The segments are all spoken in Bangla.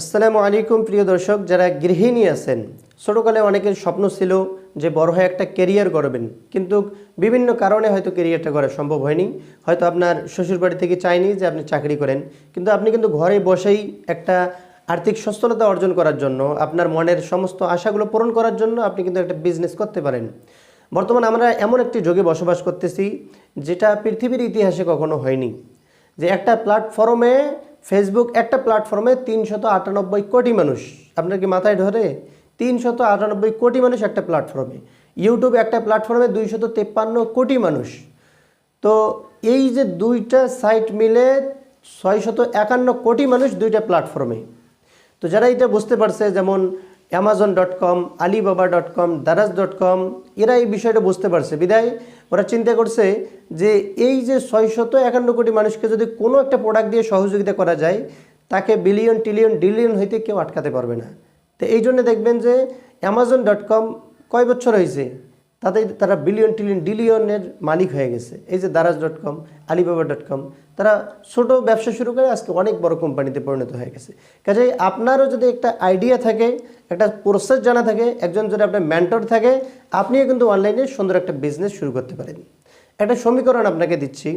আসসালামু আলাইকুম, প্রিয় দর্শক, যারা গৃহিণী আছেন, ছোটোকালে অনেকের স্বপ্ন ছিল যে বড় হয়ে একটা কেরিয়ার করবেন কিন্তু বিভিন্ন কারণে হয়তো কেরিয়ারটা করা সম্ভব হয়নি। হয়তো আপনার শ্বশুর বাড়ি থেকে চাইনি যে আপনি চাকরি করেন, কিন্তু আপনি কিন্তু ঘরে বসেই একটা আর্থিক সচ্ছলতা অর্জন করার জন্য, আপনার মনের সমস্ত আশাগুলো পূরণ করার জন্য আপনি কিন্তু একটা বিজনেস করতে পারেন। বর্তমানে আমরা এমন একটি যুগে বসবাস করতেছি, যেটা পৃথিবীর ইতিহাসে কখনো হয়নি। যে একটা প্ল্যাটফর্মে ফেসবুক একটা প্ল্যাটফর্মে তিনশত আটানব্বই কোটি মানুষ। আপনার কি মাথায় ধরে? তিনশত আটানব্বই কোটি মানুষ একটা প্ল্যাটফর্মে ইউটিউব একটা প্ল্যাটফর্মে দুইশত তেপ্পান্ন কোটি মানুষ। তো এই যে দুইটা সাইট মিলে ছয়শত একান্ন কোটি মানুষ দুইটা প্ল্যাটফর্মে তো যারা এটা বুঝতে পারছে, যেমন Amazon dot com Alibaba dot com Daraz dot com এরা এই বিষয়টা বুঝতে পারছে। বিদায়, ওরা চিন্তা করছে যে এই যে ছয়শত একান্ন কোটি মানুষকে যদি কোনো একটা প্রোডাক্ট দিয়ে সহযোগিতা করা যায়, তাকে বিলিয়ন ট্রিলিয়ন ডিলিয়ন হইতে কেউ আটকাতে পারবে না। তো এই জন্য দেখবেন যে অ্যামাজন ডট কম কয় বছর হয়েছে তাতে তারা বিলিয়ন ট্রিলিয়ন ডিলিয়নের মালিক হয়ে গেছে। এই যে Daraz dot com Alibaba dot com তারা ছোটো ব্যবসা শুরু করে আজকে অনেক বড় কোম্পানিতে পরিণত হয়ে গেছে। কাজেই আপনারও যদি একটা আইডিয়া থাকে, একটা প্রসেস জানা থাকে, একজন যদি আপনার মেন্টর থাকে, আপনিও কিন্তু অনলাইনে সুন্দর একটা বিজনেস শুরু করতে পারেন। একটা সমীকরণ আপনাকে দিচ্ছি।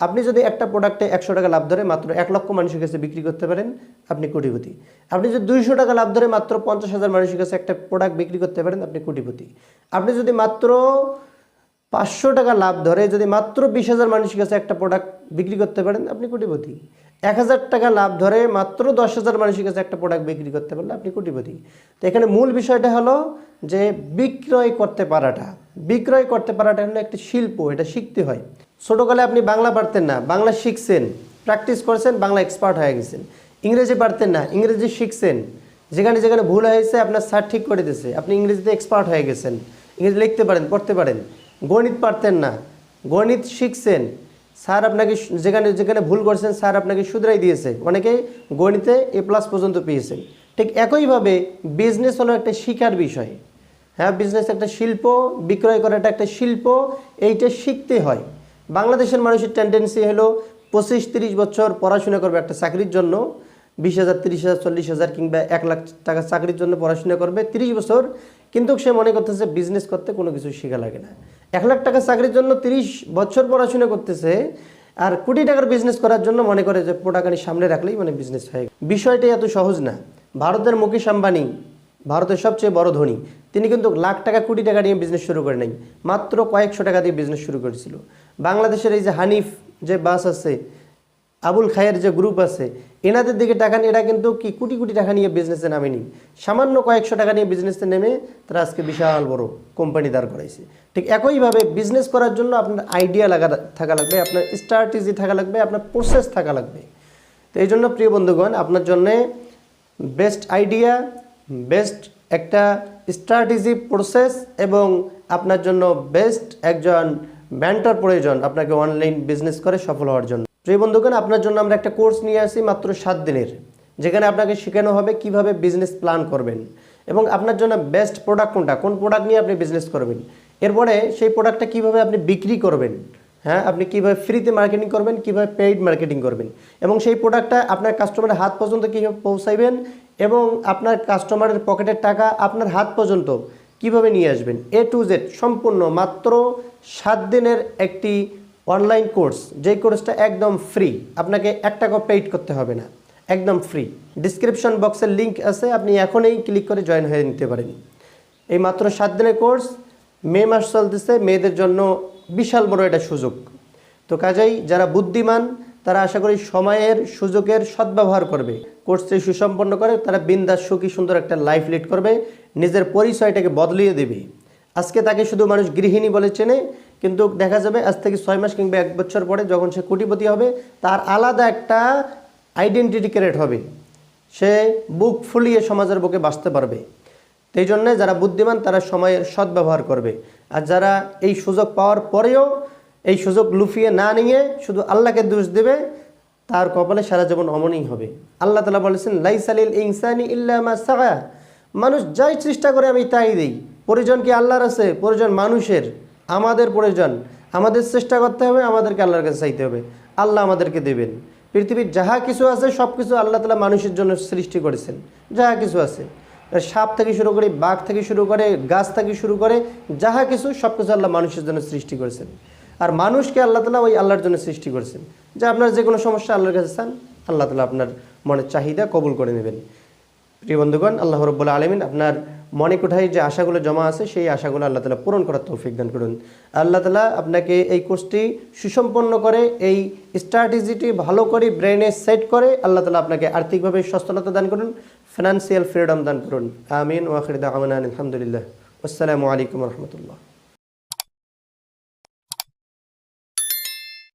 আপনি যদি একটা প্রোডাক্টে একশো টাকা লাভ ধরে মাত্র এক লক্ষ মানুষের কাছে বিক্রি করতে পারেন, আপনি কোটিপতি। আপনি যদি দুইশো টাকা লাভ ধরে মাত্র পঞ্চাশ হাজার মানুষের কাছে একটা প্রোডাক্ট বিক্রি করতে পারেন, আপনি কোটিপতি। আপনি যদি মাত্র পাঁচশো টাকা লাভ ধরে যদি মাত্র বিশ হাজার মানুষের কাছে একটা প্রোডাক্ট বিক্রি করতে পারেন, আপনি কোটিপতি। এক হাজার টাকা লাভ ধরে মাত্র দশ হাজার মানুষের কাছে একটা প্রোডাক্ট বিক্রি করতে পারলে আপনি কোটিপতি। তো এখানে মূল বিষয়টা হলো যে বিক্রয় করতে পারাটা। বিক্রয় করতে পারাটা হলো একটা শিল্প, এটা শিখতে হয়। ছোটোকালে আপনি বাংলা পারতেন না, বাংলা শিখছেন প্র্যাকটিস করছেন, বাংলা এক্সপার্ট হয়ে গেছেন। ইংরেজি পারতেন না, ইংরেজি শিখছেন। যেখানে যেখানে ভুল হয়েছে, আপনার স্যার ঠিক করে দিয়েছে। আপনি ইংরেজিতে এক্সপার্ট হয়ে গেছেন। ইংরেজি লিখতে পারেন, পড়তে পারেন। গণিত পারতেন না, গণিত শিখছেন। স্যার আপনাকে যেখানে যেখানে ভুল করছেন স্যার আপনাকে শুধরাই দিয়েছে। অনেকে গণিতে এ প্লাস পর্যন্ত পেয়েছেন। ঠিক একইভাবে বিজনেস হলো একটা শিকার বিষয়। হ্যাঁ বিজনেস একটা শিল্প, বিক্রয় করাটা একটা শিল্প, এইটা শিখতে হয়। বাংলাদেশের মানুষের টেন্ডেন্সি হলো পঁচিশ তিরিশ বছর পড়াশোনা করবে একটা চাকরির জন্য, বিশ হাজার, তিরিশ হাজার, চল্লিশ হাজার কিংবা এক লাখ টাকা চাকরির জন্য পড়াশোনা করবে তিরিশ বছর। কিন্তু সে মনে করতেছে বিজনেস করতে কোনো কিছু শেখা লাগে না। এক লাখ টাকা চাকরির জন্য তিরিশ বছর পড়াশোনা করতেছে আর কোটি টাকার বিজনেস করার জন্য মনে করে যে প্রোডাক্ট সামনে রাখলেই মানে বিজনেস হয়ে। বিষয়টি এত সহজ না। ভারতের মুকেশ আম্বানি ভারতের সবচেয়ে বড় ধনী। তিনি কিন্তু লাখ টাকা, কোটি টাকা নিয়ে বিজনেস শুরু করে নাই। মাত্র কয়েকশো টাকা দিয়ে বিজনেস শুরু করেছিল। বাংলাদেশের এই যে হানিফ যে বাস আছে, আবুল খায়ের যে গ্রুপ আছে, এনাদের দিকে টাকা নিয়ে, এরা কিন্তু কি কোটি কোটি টাকা নিয়ে বিজনেসে নামেনি। সামান্য কয়েকশো টাকা নিয়ে বিজনেসে নেমে তারা আজকে বিশাল বড় কোম্পানি দাঁড় করাইছে। ঠিক একইভাবে বিজনেস করার জন্য আপনার আইডিয়া লাগা, থাকা লাগবে, আপনার স্ট্র্যাটেজি থাকা লাগবে, আপনার প্রসেস থাকা লাগবে। তো এই জন্য প্রিয় বন্ধুগণ, আপনার জন্যে বেস্ট আইডিয়া বেস্ট একটা স্ট্র্যাটেজি প্রসেস এবং আপনার জন্য বেস্ট একজন মেন্টর প্রয়োজন আপনাকে অনলাইন বিজনেস করে সফল হওয়ার জন্য। প্রিয় বন্ধুগণ, আপনার জন্য আমরা একটা কোর্স নিয়ে আসি মাত্র সাত দিনের, যেখানে আপনাকে শেখানো হবে কীভাবে বিজনেস প্ল্যান করবেন এবং আপনার জন্য বেস্ট প্রোডাক্ট কোনটা, কোন প্রোডাক্ট নিয়ে আপনি বিজনেস করবেন। এরপরে সেই প্রোডাক্টটা কীভাবে আপনি বিক্রি করবেন হ্যাঁ আপনি কীভাবে ফ্রিতে মার্কেটিং করবেন, কীভাবে পেইড মার্কেটিং করবেন এবং সেই প্রোডাক্টটা আপনার কাস্টমারের হাত পর্যন্ত কীভাবে পৌঁছাইবেন এবং আপনার কাস্টমারের পকেটের টাকা আপনার হাত পর্যন্ত কীভাবে নিয়ে আসবেন? এ টু জেড সম্পূর্ণ মাত্র সাত দিনের একটি অনলাইন কোর্স যেই কোর্সটা একদম ফ্রি আপনাকে এক টাকা পেইড করতে হবে না। একদম ফ্রি ডিসক্রিপশন বক্সের লিঙ্ক আছে। আপনি এখনই ক্লিক করে জয়েন হয়ে নিতে পারেন। এই মাত্র সাত দিনের কোর্স মে মাস চলতেছে। মেয়েদের জন্য বিশাল বড় একটা সুযোগ। তো কাজেই যারা বুদ্ধিমান, তারা আশা করি সময়ের, সুযোগের সদ্ব্যবহার করবে। কোর্সটি সুসম্পন্ন করে, তারা বিন্দাস সুখী সুন্দর একটা লাইফ লিড করবে, নিজের পরিচয়টাকে বদলিয়ে দেবে। আজকে তাকে শুধু মানুষ গৃহিণী বলে চেনে, কিন্তু দেখা যাবে আজ থেকে ছয় মাস কিংবা এক বছর পরে যখন সে কোটিপতি হবে, তার আলাদা একটা আইডেন্টিটি ক্রিয়েট হবে। সে বুক ফুলিয়ে সমাজের বুকে বাঁচতে পারবে। এই জন্যে যারা বুদ্ধিমান, তারা সময়ের সদ্ব্যবহার করবে। আর যারা এই সুযোগ পাওয়ার পরেও এই সুযোগ লুফিয়ে না নিয়ে শুধু আল্লাহকে দোষ দেবে তার কপালে সারা জীবন অমনই হবে। আল্লাহ তালা বলেছেন লাইসালিল ইনসানি ইল্লামা সাগা মানুষ যাই চেষ্টা করে, আমি তাই দিই। প্রয়োজন কি আল্লাহর আছে? প্রয়োজন মানুষের। আমাদের প্রয়োজন আমাদের চেষ্টা করতে হবে, আমাদেরকে আল্লাহর কাছে চাইতে হবে। আল্লাহ আমাদেরকে দেবেন। পৃথিবীর যাহা কিছু আছে, সব কিছু আল্লাহ তালা মানুষের জন্য সৃষ্টি করেছেন। যাহা কিছু আছে। সাপ থেকে শুরু করে, বাঘ থেকে শুরু করে, গাছ থেকে শুরু করে, যাহা কিছু, সব কিছু আল্লাহ মানুষের জন্য সৃষ্টি করেছেন। আর মানুষকে আল্লাহ তালা ওই আল্লাহর জন্য সৃষ্টি করেছেন। যে আপনার যে কোনো সমস্যা আল্লাহর কাছে চান, আল্লাহ তালা আপনার মনের চাহিদা কবুল করে নেবেন। প্রিয় বন্ধুগণ, আল্লাহ রব্বুল্লা আলমিন আপনার মনে কোঠায় যে আশাগুলো জমা আছে, সেই আশাগুলো আল্লাহ তালা পূরণ করার তৌফিক দান করুন। আল্লাহ তালা আপনাকে এই কোর্সটি সুসম্পন্ন করে, এই স্ট্র্যাটেজিটি ভালো করে ব্রেনে সেট করে আল্লাহ তালা আপনাকে আর্থিকভাবে সচ্ছলতা দান করুন ফিনান্সিয়াল ফ্রিডম দান করুন। আমিন ওয়াখির দাওয়ান আলহামদুলিল্লাহ আসসালামু আলাইকুম রহমতুল্লাহ।